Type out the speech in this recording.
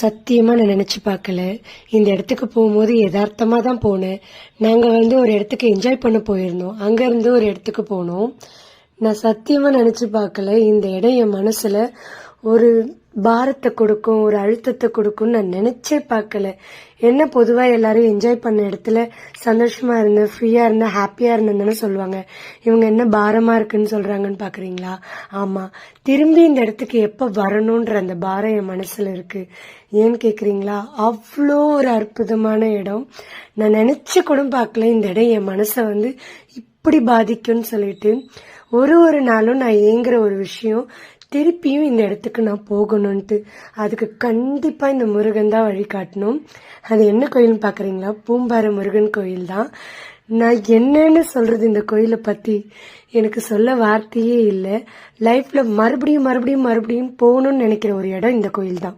சத்தியமாக நான் நினச்சி பார்க்கல. இந்த இடத்துக்கு போகும்போது யதார்த்தமாக தான் போனேன். நாங்கள் வந்து ஒரு இடத்துக்கு என்ஜாய் பண்ண போயிருந்தோம். அங்கேருந்து ஒரு இடத்துக்கு போனோம். நான் சத்தியமாக நினச்சி பார்க்கல. இந்த இடம் என் மனசில் ஒரு பாரத்தை கொடுக்கும் ஒரு அழுத்தத்தை கொடுக்கும்னு நான் நினைச்சே பார்க்கல. என்ன பொதுவாக எல்லாரும் என்ஜாய் பண்ண இடத்துல சந்தோஷமா இருந்தேன் ஃப்ரீயா இருந்தேன் ஹாப்பியா இருந்தேன்னு சொல்லுவாங்க. இவங்க என்ன பாரமா இருக்குன்னு சொல்றாங்கன்னு பாக்குறீங்களா ஆமா. திரும்பி இந்த இடத்துக்கு எப்ப வரணும்ன்ற அந்த பாரம் என் மனசுல இருக்கு. ஏன்னு கேக்குறீங்களா? அவ்வளோ ஒரு அற்புதமான இடம். நான் நினைச்சு கூட பார்க்கல இந்த இடம் என் மனசை வந்து இப்படி பாதிக்கும்னு சொல்லிட்டு. ஒரு ஒரு நாளும் நான் ஏங்குற ஒரு விஷயம் திருப்பியும் இந்த இடத்துக்கு நான் போகணும்ன்ட்டு. அதுக்கு கண்டிப்பாக இந்த முருகன் தான் வழிகாட்டணும் அது என்ன கோயில்னு பார்க்குறீங்களா பூம்பாறை முருகன் கோயில் தான். நான் என்னன்னு சொல்கிறது இந்த கோயிலை பற்றி எனக்கு சொல்ல வார்த்தையே இல்லை. லைஃப்பில் மறுபடியும் மறுபடியும் மறுபடியும் போகணும்னு நினைக்கிற ஒரு இடம் இந்த கோயில் தான்.